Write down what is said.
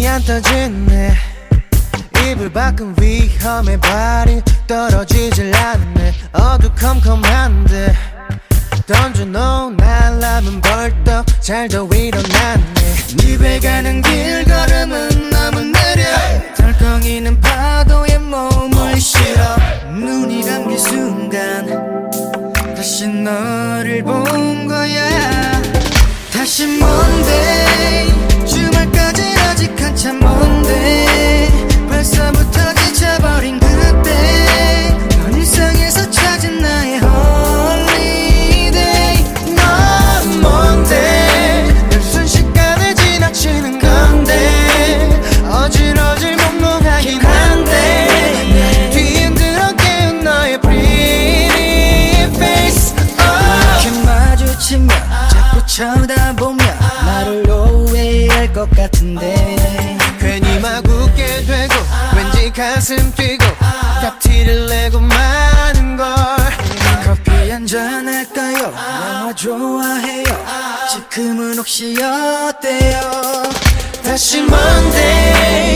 안 떠지네. 이불 밖은 위험해. 발이 떨어지질 않네. 어두컴컴한데. 던져놓은 알람은 벌떡 잘도 일어났네. 집에 가는 길 걸음은 너무 느려. 덜컹이는 파도에 몸을 실어. 눈이 감길 순간 다시 너 자꾸 쳐다보면 나를 오해할 것 같은데 괜히 막 웃게 되고 왠지 가슴 뛰고 다 티를 내고 마는 걸 커피 한잔 할까요? 영화 좋아해요 지금은 혹시 어때요? 다시 Monday